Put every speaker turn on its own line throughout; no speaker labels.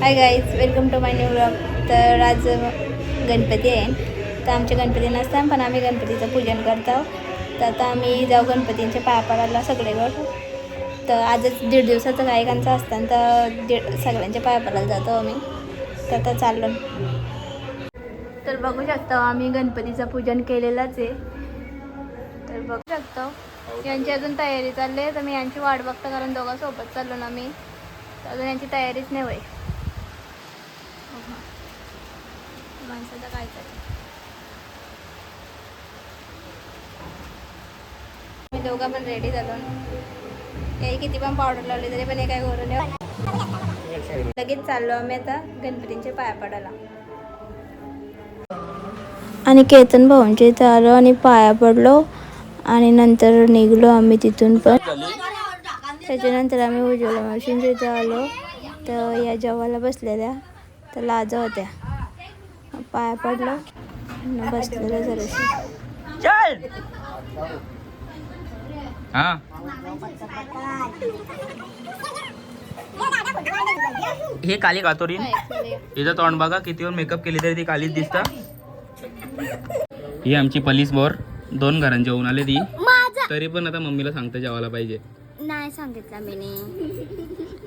Hi guys welcome to my new blog तर आज गणपती आहे. तर आमचे गणपती नसतात पण आम्ही गणपतीचं पूजन करतो तर आता आम्ही जाऊ गणपतींच्या पाया पडायला सगळेवर तर आजच दीड दिवसाचं गायकांचं असतं तर दीड सगळ्यांच्या पाया पडायला जातो आम्ही. तर आता चाललो. तर बघू शकतो आम्ही गणपतीचं पूजन केलेलंच आहे. तर बघू शकतो यांची अजून तयारी चालली आहे तर मी यांची वाट बघता कारण दोघं सोबत चाललो ना मी. अजून यांची तयारीच नाही होय माणसाचं काय चाललं मी दोघं पण रेडी झालो. काही किती पण पावडर लावली तरी पण हे काय करू लगेच चाललो आम्ही आता गणपतींच्या पाया पडायला. आणि केतन भाऊंच्या इथं आलो आणि पाया पडलो आणि नंतर निघलो आम्ही तिथून पण. त्याच्यानंतर आम्ही उज्ज्वला मावशींच्या इथं आलो. तर या जेवायला बसलेल्या. तर लाजा होत्या. पाया पडलो. बसलेलं जराशी
चल! हा? हे काली कातोरीन हिचं तोंड बघा किती वेळ मेकअप केली तरी ती कालीच दिसता. ही आमची पलीस बोर. दोन घरांचे जेवून आले ती. तरी पण आता मम्मीला सांगता जेवायला पाहिजे.
नाही सांगितलं मी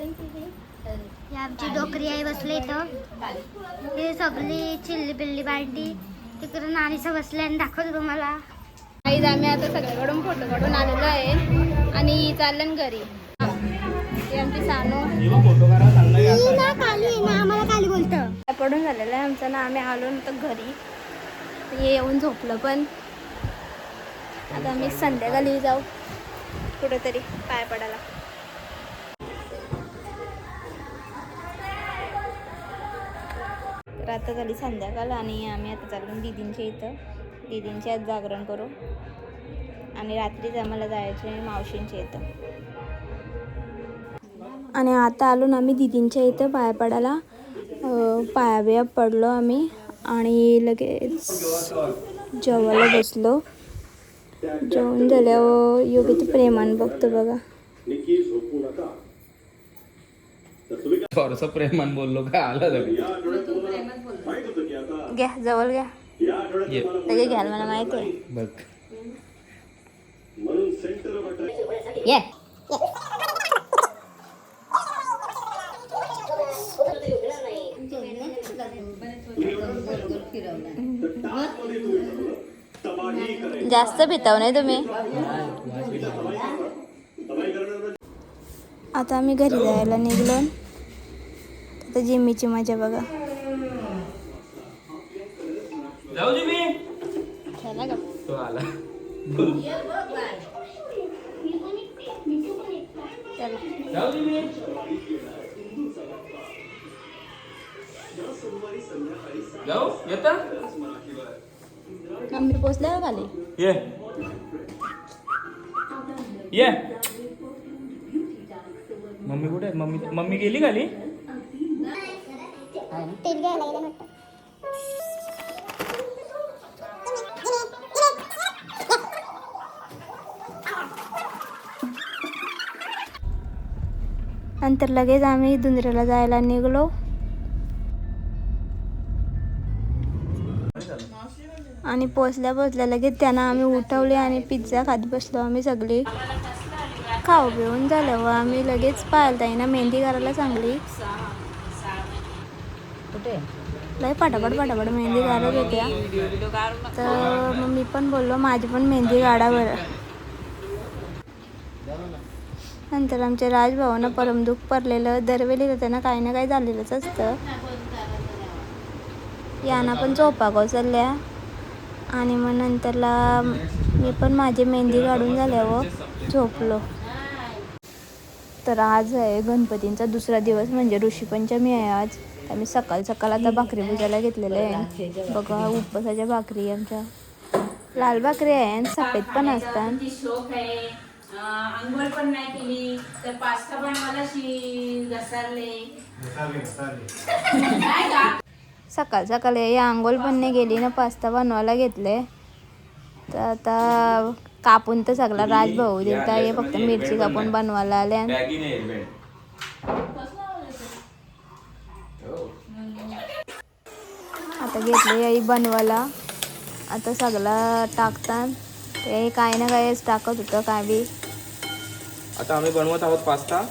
ही आमची डोकरी आहे बसले इथं. हे सगळी चिल्ली बिल्ली बांडी. तिकडे नानीचं बसले आणि दाखवतो तुम्हाला.
आई आम्ही आता सगळ्याकडून फोटो काढून आलेलो आहे. आणि चाललं घरी. आमची सानू.
ना काली ना आम्हाला काली बोलतं.
पडून झालेलं आहे आमचं ना आम्ही आलो नंतर घरी. येऊन झोपलं पण. आता आम्ही संध्याकाळी जाऊ. कुठेतरी पाय पडायला. तर आता झाली संध्याकाळ आणि आम्ही आता चाललो दिदींच्या इथं. दिदींच्या आज जागरण करू. आणि रात्रीच आम्हाला जायचं आहे मावशींच्या इथं. आणि आता आलो ना आम्ही दिदींच्या इथं पाया पडायला. पायाबिया पडलो आम्ही आणि लगेच जेवायला बसलो. जेवण झाल्यावर योग्य ते प्रेमान बघतो बघा.
प्रेमान बोललो काय आला
घ्या जवळ घ्या.
ये
लगे घ्याल मला माहिती आहे.
बघ.
ये. जास्त भिताव नाही तुम्ही. आता आम्ही घरी जायला निघलो आता जिम्मीची मजा बघा.
जाऊ दे मी. तो आला.
चला
जाऊ दे मी. जाऊ येता?
आम्ही पोचल्यावर खाली.
ये. ये. मम्मी कुठे मम्मी मम्मी गेली खाली?
तेल घ्यायला गेलं वाटतं
नंतर लगेच आम्ही दुंदऱ्याला जायला निघलो. आणि पोचल्या पोचल्या लगेच त्यांना आम्ही उठवले आणि पिझ्झा खात बसलो आम्ही सगळे. खाऊ पिऊन झाल्यावर आम्ही लगेच पाहिलं ताईना मेहंदी करायला सांगली. लय पटापट पटापट मेहंदी काढत होत्या तर मग मी पण बोललो माझी पण मेहंदी काढा बरं. नंतर आमच्या राजभावानं परमदुःख पडलेलं दरवेळी त्यांना काही ना काही झालेलंच असतं. याना पण झोपा कोसळल्या आणि मग नंतरला मी पण माझी मेहंदी काढून झाल्यावर झोपलो. तर आज आहे गणपतींचा दुसरा दिवस म्हणजे ऋषीपंचमी आहे आज. आम्ही सकाळ सकाळ आता भाकरी भुजायला घेतलेलं आहे. बघा उपवासाच्या भाकरी आमच्या. लाल भाकरी आहे आणि सफेद पण असतात.
आंघोळ पण नाही केली तर पास्ता पण मला घसरले.
सकाळ सकाळ हे आंघोळ बनणे गेली ना पास्ता बनवायला घेतले. तर आता कापून तर सगळा राजभाऊ दिलता हे फक्त मिरची कापून बनवायला आल्या आता घेतली आई बनवायला. आता सगळा टाकतात. काय काही ना काहीच टाकत होतं काय बी.
आता आम्ही बनवत आहोत पास्ता.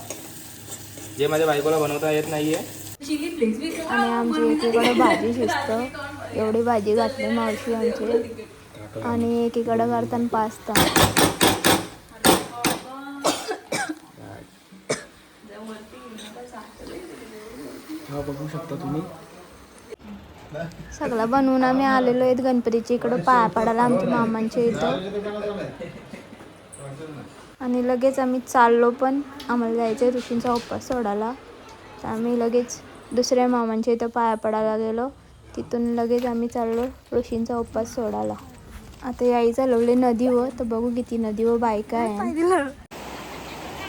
जे माझ्या बायकोला बनवता येत नाहीये.
आणि आमची एकीकडे भाजी शिजतं. एवढी भाजी घातली मावशी आमची. आणि एकीकडे करताना पास्ता.
हा बघू शकता तुम्ही.
सगळं बनवून आम्ही आलेलो आहेत गणपतीच्या इकडं. पाया पडायला आमच्या मामांच्या इथं. आणि लगेच आम्ही चाललो पण. आम्हाला जायचं ऋषींचा उपवास सोडायला. तर आम्ही लगेच दुसऱ्या मामांच्या इथं पाया पडायला गेलो. तिथून लगेच आम्ही चाललो ऋषींचा उपवास सोडायला. आता याई चालवले नदीवर तर बघू किती नदीवर बायका आहे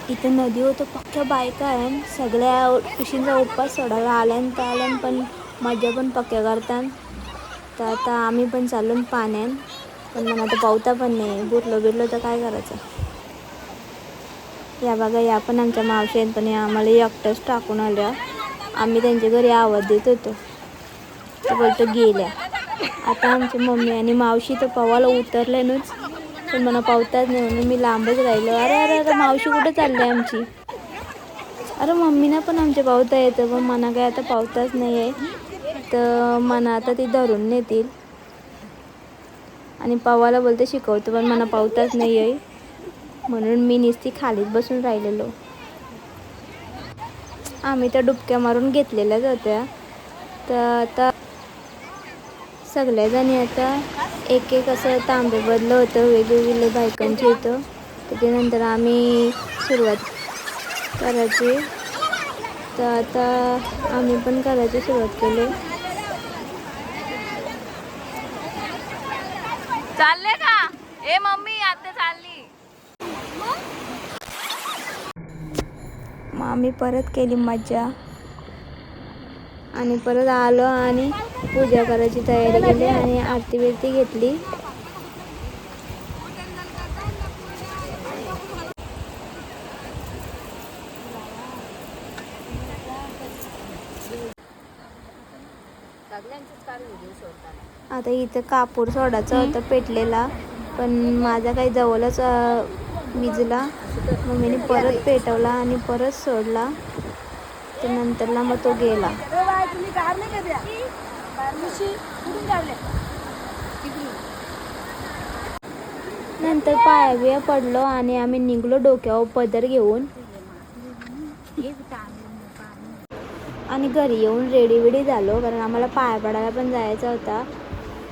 इथं नदीवर तर पक्क्या बायका आहे सगळ्या ऋषींचा उपवास सोडायला आल्यान तर आल्यान पण मजा पण पक्क्या करतात. तर आता आम्ही पण चालून पाण्यान. पण मला आता पावता पण नाही. बुरलो बिरलो तर काय करायचं? या बघा या पण आमच्या मावशी आहेत पण या आम्हाला एकटंच टाकून आल्या. आम्ही त्यांच्या घरी आवाज देत होतो. तर बोलतो गेल्या. आता आमची मम्मी आणि मावशी तर पवाला उतरल्यानच पण मला पावताच नाही म्हणून मी लांबच राहिलो. अरे अरे अरे मावशी कुठं चालली आहे आमची? अरे मम्मीना पण आमच्या पावता येतं पण मना काय आता पावताच नाही आहे तर मना आता ती धरून नेतील. आणि पवाला बोलते शिकवतो पण मला पावताच नाही आहे म्हणून मी नुसती खालीच बसून राहिलेलो. आम्ही तर डुबक्या मारून घेतलेल्याच होत्या. तर आता सगळ्याजणी आता एक एक असं तांबे बदलं होतं वेगवेगळे बायकांचे इथं त्याच्यानंतर आम्ही सुरुवात करायची. तर आता आम्ही पण करायची सुरुवात केली.
चालले का? ए मम्मी आता चालली.
मग आम्ही परत केली मज्जा. आणि परत आलो आणि पूजा करायची तयारी केली आणि आरती बिरती घेतली. आता इथं कापूर सोडायचा होता पेटलेला पण माझा काही जवळच विजला मम्मीने परत पेटवला आणि परत सोडला. तर नंतरला मग तो गेला. नंतर पायाबिया पडलो आणि आम्ही निघलो डोक्यावर पदर घेऊन. आणि घरी येऊन रेडी वेडी झालो कारण आम्हाला पाया पडायला पण जायचा होता.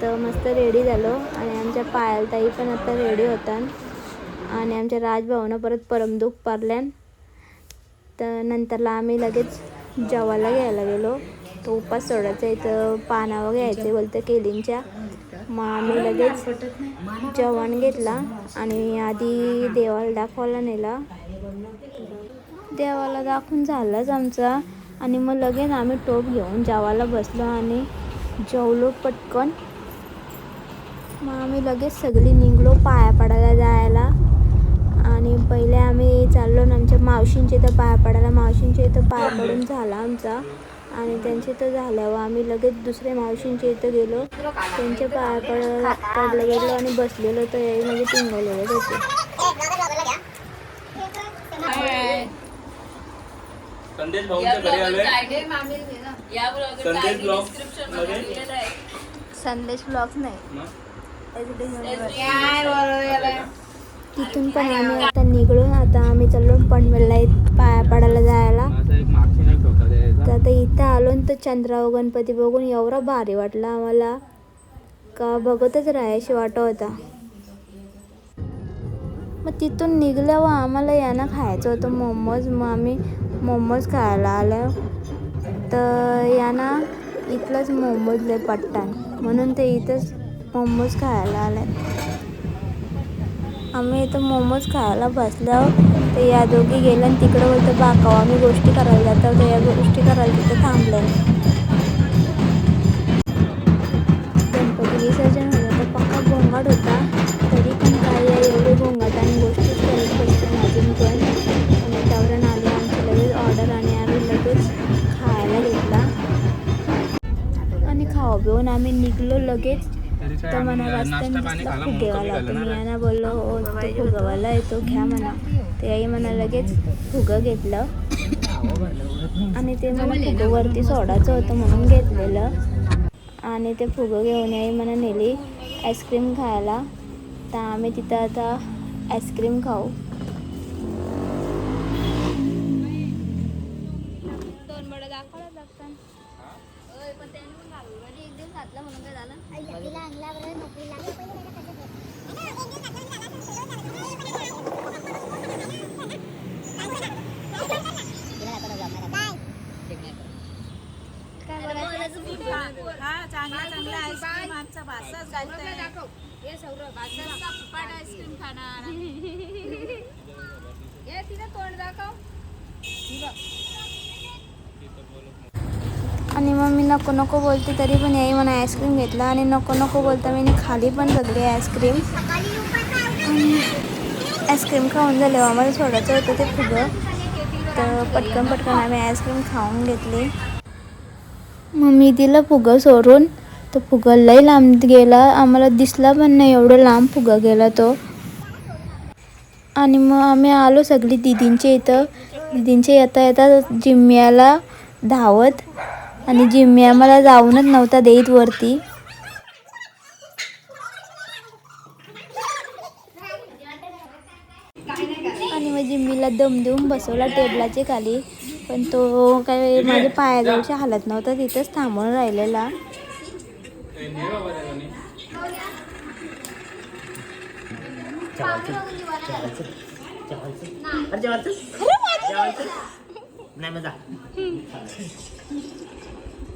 तर मस्त रेडी झालो. आणि आमच्या पायाला ताई पण आता रेडी होतात. आणि आमच्या राजभाऊनं परत परमदुख पारल्यान. तर नंतरला आम्ही लगेच जेवायला घ्यायला गेलो. तो उपास सोडायचा इथं पानावर घ्यायचे बोलतं केलींच्या. मग आम्ही लगेच जेवण घेतला आणि आधी देवाला दाखवायला नेला. देवाला दाखवून झालंच आमचा. आणि मग लगेच आम्ही टोप घेऊन जेवायला बसलो आणि जेवलो पटकन. मग आम्ही लगेच सगळी निघलो पाया पडायला जायला. आणि पहिले आम्ही चाललो ना आमच्या मावशींच्या इथं पाया पडायला. मावशींच्या इथं पाया पडून झाला आमचा. आणि त्यांच्या इथं झाल्यावर आम्ही लगेच दुसऱ्या मावशींच्या इथं गेलो. त्यांच्या पाया पडायला पडलं गेलो आणि बसलेलो. तर याही म्हणजे टिंगवलेले होते.
संदेश
ब्लॉग
संदेश ब्लॉगमध्ये?
संदेश ब्लॉग नाही? तिथून पण आम्ही आता निघलो आता आम्ही चाललो पनवेलला इत- पाया पडायला जायला. तर आता इथं आलो न तर चंद्राव गणपती बघून एवढा भारी वाटला आम्हाला. का बघतच राहायशी वाटत होता. मग तिथून निघल्यावर आम्हाला यानं खायचं होतं मोमोज. मग आम्ही मोमोज खायला आलो. तर यानं इथलंच मोमोज लय पट्टान म्हणून ते इथंच मोमोज खायला आले. आम्ही इथं मोमोज खायला बसल्यावर तर या दोघी गेल्या आणि तिकडं बोलतं बाकाव आम्ही गोष्टी करायला जातो. तर या गोष्टी करायला तिथं थांबलं. गणपती विसर्जन होतं तर पक्का गोंगाट होता. तरी पण काय आहे एवढे गोंगाट आणि गोष्टीच करत बसतो अजून पण आणि त्यावरून आली आमची लगेच ऑर्डर आणि आम्ही लगेच खायला घेतला. आणि खाऊ खाऊ पिऊन आम्ही निघलो लगेच.
तरी
म्हणा रस्त्याने
नाश्ता पाणी
दिसला
खाला म्हणून
फुगेवाला
कमी
तर
झालं
मी यांना बोललो हो तो फुगवाला येतो घ्या म्हणा. ते आई म्हणा लगेच फुगं घेतलं. आणि ते मला फुगं वरती सोडायचं होतं म्हणून घेतलेलं. आणि ते फुगं घेऊन आई मला नेली आईस्क्रीम खायला. तर आम्ही तिथं आता आईस्क्रीम खाऊ. दोन बडं दाखवलं लागतात
हा चांगला चांगला आईस्क्रीम आमचा भासाच घालतोय. भासाचा फुपाट आईस्क्रीम खाणार.
तिने तोंड दाखव.
आणि मग मी नको नको बोलते तरी पण याही मला आईस्क्रीम घेतला आणि नको नको बोलता मी खाली पण सगळी आईस्क्रीम. आईस्क्रीम खाऊन झाले आम्हाला सोडायचं होतं ते फुगं तर पटकन पटकन आम्ही आईस्क्रीम खाऊन घेतली. मग मी दिलं फुगं सोडून. तर फुगं लई लांब गेला आम्हाला दिसला पण नाही एवढं लांब फुगा गेला तो. आणि मग आम्ही आलो सगळी दिदींच्या इथं. दिदींच्या येता येता जिम्म्याला धावत. आणि जिम्म्या मला जाऊनच नव्हता देत वरती. आणि मग जिम्मीला दम देऊन बसवला टेबलाच्या खाली. पण तो काय माझ्या पायाजवळची हालत नव्हता तिथंच थांबून राहिलेला.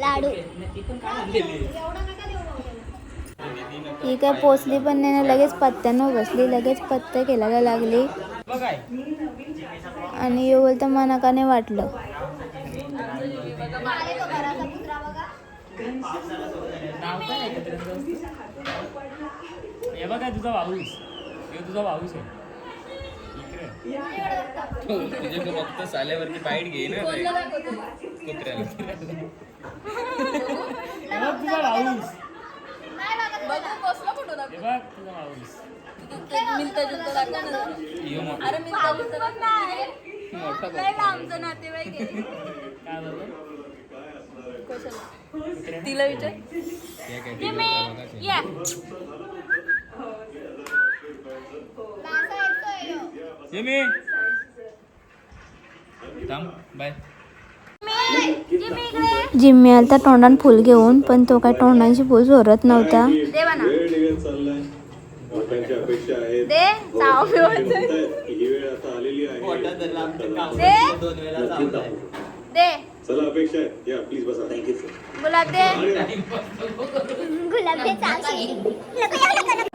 लाडू.
ही काय पोचली पण नाही ना लगेच पत्त्यानं बसली लगेच पत्त्या केलायला लागली. आणि यो बोलतं मला का नाही वाटलं.
हे बघा तुझा भाऊस. हे तुझा भाऊस आहे.
तुझे तो फक्त साल्यावरती बाईट घे ना कुत्र्याला.
बघ तुझा भाऊस
बघू
हे तुझा
मोठा.
अरे
मोठा
नातेवाईक
काय झालं?
कशाला? तिला विचार.
या कॅटेगरीला बघा ते.
या
ये मी थांब बाय
जिम्मी आलता तोंडान फुल घेऊन पण तो काय तोंडांची फुल चोरत नव्हता.
देवा ना
वेळ निघत चाललाय लोकांच्या अपेक्षा आहेत
दे. चाव पिवायचं
म्हणतायत की ही वेळ आता आलेली आहे.
दे. दे.
चला अपेक्षा आहेत या प्लीज बसा. थँक्यू
गुलाब दे.
गुलाबचे चावशे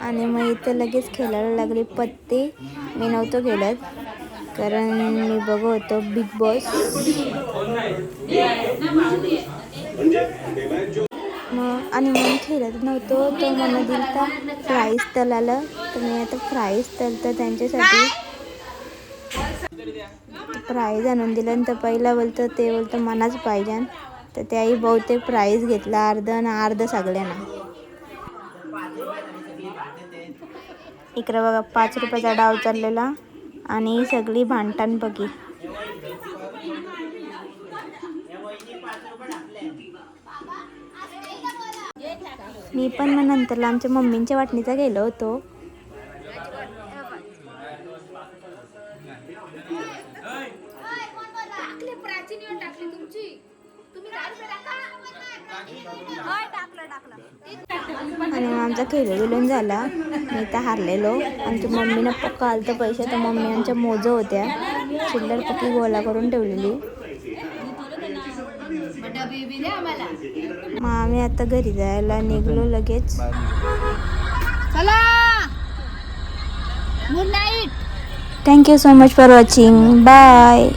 आणि मग इथं लगेच खेळायला लागली पत्ते. मी नव्हतो खेळत कारण मी बघत होतो बिग बॉस मग आणि मग खेळत नव्हतो. तो मला दिलता फ्राईज तलाला. तर मी आता फ्राईज तलतं त्यांच्यासाठी. प्राईज आणून दिलं आणि तर पहिला बोलतं ते बोलतं मनाच पाहिजे. तर त्याही बहुतेक प्राईज घेतला अर्ध आणि अर्ध सगळ्यांना. इकडं बघा पाच रुपयाचा डाव चाललेला. आणि सगळी भांडण बघी. मी पण मग नंतरला आमच्या मम्मींच्या वाटणीचा गेलो होतो. आणि आमचा खेळ विलून झाला. मी तर हारलेलो. आमच्या मम्मीनं पक्का आलतं पैसे तर मम्मी आमच्या मोजं होत्या. चिल्लर पक्की गोळा करून ठेवलेली. मग आम्ही आता घरी जायला निघलो लगेच.
Good night
thank you so much for watching bye